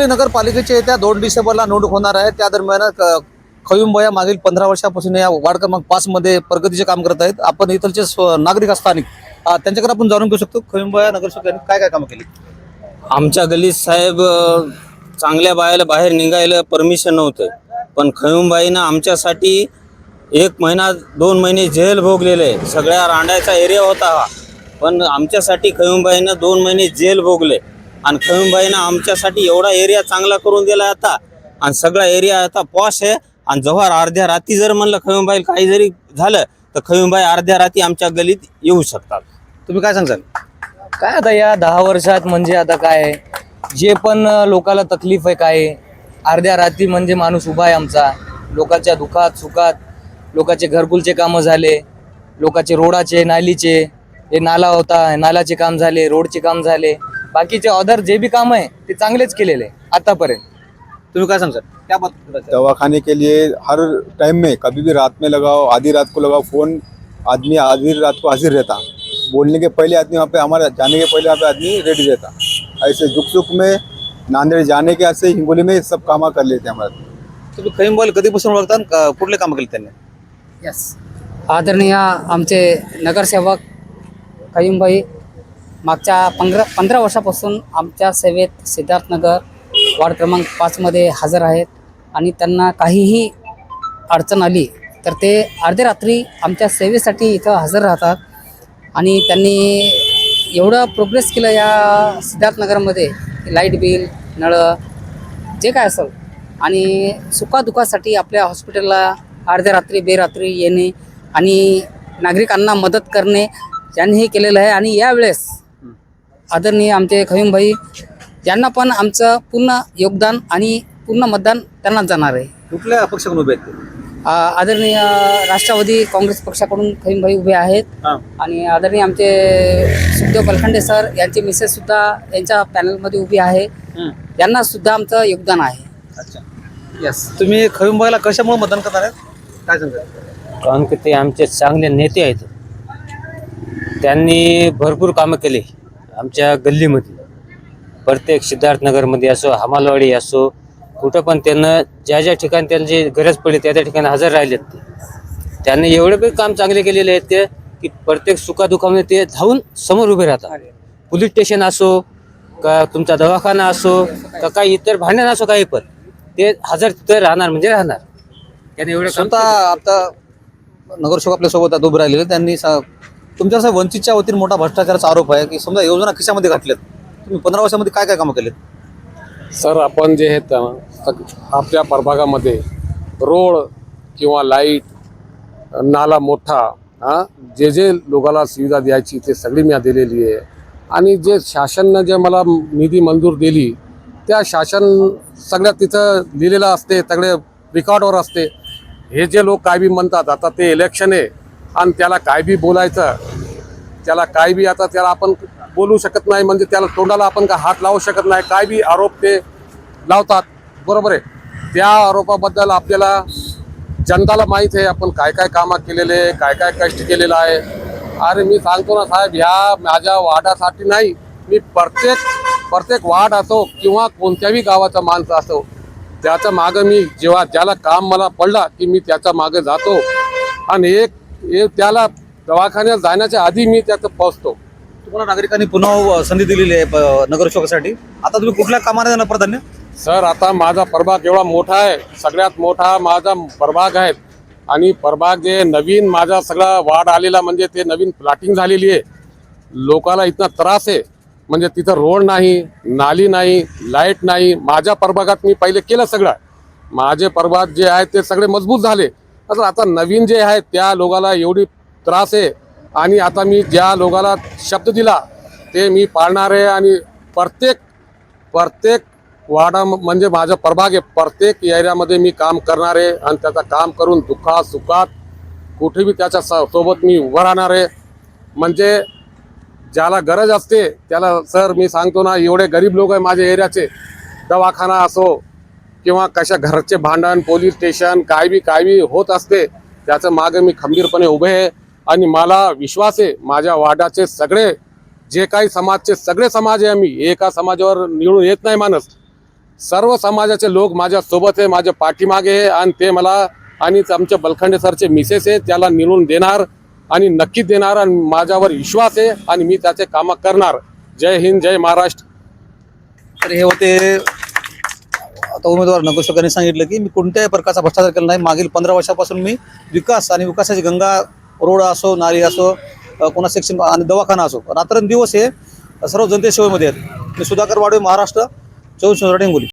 हिंगोली नगरपालिकेच्या येत्या दोन डिसेंबरला निवडणूक होणार आहे. त्या दरम्यान क- मागील पंधरा वर्षापासून या वार्ड क्रमांक पाच मध्ये प्रगतीचे काम करत आहेत. आपण इथलचे स्व- नागरिक स्थानिक त्यांच्याकडे आपण जाणून घेऊ शकतो. खयुंबया नगरसेवक यांनी काय काय कामं केली? आमच्या गल्ली साहेब चांगल्या बायाला बाहेर निघायला परमिशन नव्हतं. पण खयुंबाईनं आमच्यासाठी एक महिना दोन महिने जेल भोगलेले सगळ्या रांडायचा एरिया होता हा. पण आमच्यासाठी खयुंबाईनं दोन महिने जेल भोगले. आणि खयुमबाईनं आमच्यासाठी एवढा एरिया चांगला करून दिला आता. आणि सगळा एरिया आता पॉश आहे. आणि जव्हार अर्ध्या राती जर म्हणलं खयुमबाई काही जरी झालं तर खयुमबाई अर्ध्या राती आमच्या गलीत येऊ शकतात. तुम्ही काय सांगताल? काय आता या दहा वर्षात म्हणजे आता काय जे पण लोकाला तकलीफ आहे काय अर्ध्या रात्री म्हणजे माणूस उभा आहे आमचा. लोकांच्या दुखात सुखात लोकांचे घरकुलचे कामं झाले लोकांचे रोडाचे नालीचे हे नाला होता नालाचे काम झाले रोडचे काम झाले. बाकीचे अदर जे बी काम आहे ते चांगलेच केलेले आतापर्यंत. तुम्ही काय सांगताल त्या बात दवाखाने के लिए हर टाइम में कभी भी रात में लगाओ आधी रात को लगाओ फोन आदमी आधी रात को हाजिर रहता। बोलने के पहले आदमी वहाँ पे हमारे जाने के पहले वहाँ पे आदमी रेडी रहता। ऐसे दुख सुख में नांदेड़ जाने के ऐसे हिंगोली में सब काम कर लेते हमारे। तुम्ही खयुमबाई कधीपासून ओळखता आणि क- कुठले कामं केले त्यांनी? यस आदरणीय आमचे नगरसेवक कईमभाई मागच्या पंधरा पंधरा वर्षापासून आमच्या सेवेत सिद्धार्थनगर वार्ड क्रमांक पाचमध्ये हजर आहेत आणि त्यांना काहीही अडचण आली तर ते अर्ध्या रात्री आमच्या सेवेसाठी इथं हजर राहतात. आणि त्यांनी एवढं प्रोग्रेस केलं या सिद्धार्थनगरमध्ये लाइट बिल नळं जे काय असेल. आणि सुखादुखासाठी आपल्या हॉस्पिटलला अर्ध्या रात्री बेरात्री येणे आणि नागरिकांना मदत करणे यांनी हे केलेलं आहे. आणि यावेळेस आदरणीय आमचे खहीमभाई यांना पण आमचं पूर्ण योगदान आणि पूर्ण मतदान त्यांनाच जाणार आहे. कुठल्या पक्षाकडून उभे आहेत ते? आ, आदरणीय राष्ट्रवादी काँग्रेस पक्षाकडून खहीमभाई उभे आहेत. हा. आणि आदरणीय आमचे सुखदेव कलखंडे सर यांची मिसेस सुद्धा यांच्या पॅनलमध्ये उभी आहे. यांना सुद्धा आमचं योगदान आहे. अच्छा. यस तुम्ही खयुमबाईला कशामुळे मतदान करणार आहेत? काय सांगताल कारण की ते आमचे चांगले नेते आहेत. त्यांनी भरपूर कामं केली. आमच्या गल्लीमध्ये प्रत्येक सिद्धार्थनगरमध्ये असो हमालवाडी असो कुठं पण त्यांना ज्या ज्या ठिकाणी त्यांची गरज पडली त्या त्या ठिकाणी हजर राहिलेत ते. त्यांनी एवढे पण काम चांगले केलेले आहेत ते की प्रत्येक सुखादुखामध्ये ते धावून समोर उभे राहतात. पोलीस स्टेशन असो का तुमचा दवाखाना असो का काही इतर भांडण असो काही पण ते हजर तिथे राहणार म्हणजे राहणार. त्यांनी एवढे स्वतः आता नगरसेवक आपल्यासोबत आता उभे राहिलेले त्यांनी तुमच्या असं वंचितच्या वतीने मोठा भ्रष्टाचाराचा आरोप आहे की समजा योजना खिशामध्ये घातल्यात. तुम्ही पंधरा वर्षामध्ये काय काय कामं केलेत? सर आपण जे आहेत सग- आपल्या प्रभागामध्ये रोड किंवा लाइट नाला मोठा हां जे जे लोकाला सुविधा द्यायची ते सगळी मी दिलेली आहे. आणि जे शासननं जे मला निधी मंजूर दिली त्या शासन सगळ्यात तिथं लिहिलेलं असते सगळे रेकॉर्डवर असते. हे जे लोक काय बी म्हणतात आता ते इलेक्शन आहे. आणि त्याला काय बी बोलायचं त्याला काय बी आता त्याला आपण बोलू शकत नाही म्हणजे त्याला तोंडाला आपण का हात लावू शकत नाही काय बी आरोप ते लावतात. बरोबर आहे. त्या आरोपाबद्दल आपल्याला जनताला माहीत आहे आपण काय काय कामं केलेले आहे, काय काय कष्ट केलेलं आहे. अरे मी सांगतो ना साहेब ह्या माझ्या वाडासाठी नाही मी प्रत्येक प्रत्येक वाड असो किंवा कोणत्याही गावाचा माणसं असो त्याचं मागं मी जेव्हा ज्याला काम मला पडला की मी त्याच्या मागं जातो. आणि एक त्याला दवाखान्यात जाण्याच्या आधी मी त्याचं पोचतो तुम्हाला नागरिकांनी पुन्हा संधी दिलेली आहे नगरसेवकासाठी आता तुम्ही कुठल्या कामाला देणार प्राधान्य? सर आता माझा प्रभाग एवढा मोठा आहे. सगळ्यात मोठा माझा प्रभाग आहे. आणि प्रभाग जे नवीन माझा सगळा वाढ आलेला म्हणजे ते नवीन प्लॉटिंग झालेली आहे. लोकाला इतना त्रास आहे. म्हणजे तिथं रोड नाही नाली नाही लाइट नाही. माझ्या प्रभागात मी पहिले केलं सगळं. माझे प्रभाग जे आहेत ते सगळे मजबूत झाले. तर आता नवीन जे आहे त्या लोकाला एवढी त्रास आहे. आणि आता मी ज्या लोकाला शब्द दिला ते मी पाळणार आहे. आणि प्रत्येक प्रत्येक वाडा म्हणजे माझा प्रभाग आहे. प्रत्येक एरियामध्ये मी काम करणार आहे. आणि त्याचं काम करून दुःखात सुखात कुठे बी त्याच्या स- सोबत मी उभं राहणार आहे. म्हणजे ज्याला गरज असते त्याला सर मी सांगतो ना एवढे गरीब लोक आहे माझ्या एरियाचे. दवाखाना असो किंवा कशा घरचे भांडण पोलीस स्टेशन काय बी काय बी होत असते त्याचं मागे मी खंबीरपणे उभे आहे. आणि मला विश्वास आहे माझ्या वार्डाचे सगळे जे काही समाजचे सगळे समाज आहे आम्ही एका समाजावर निवडून येत नाही माणूस. सर्व समाजाचे लोक माझ्या सोबत आहे माझ्या पाठीमागे आहे आणि ते मला आणि आमच्या बलखंडे सरचे मिसेस आहे त्याला निवडून देणार आणि नक्कीच देणार आणि माझ्यावर विश्वास आहे आणि मी त्याचे कामं करणार. जय हिंद जय महाराष्ट्र. तर हे होते आता उमेदवार नगोश यांनी सांगितलं की मी कोणत्याही प्रकारचा भ्रष्टाचार केला नाही. मागील पंधरा वर्षापासून मी विकास आणि विकासाची गंगा रोड असो नाली असो कोणा सेक्शन आणि दवाखाना असो रात्रंदिवस हे सर्व जनते सेवेमध्ये आहेत. मी सुधाकर वाडवे महाराष्ट्र चौवीस हिंगोली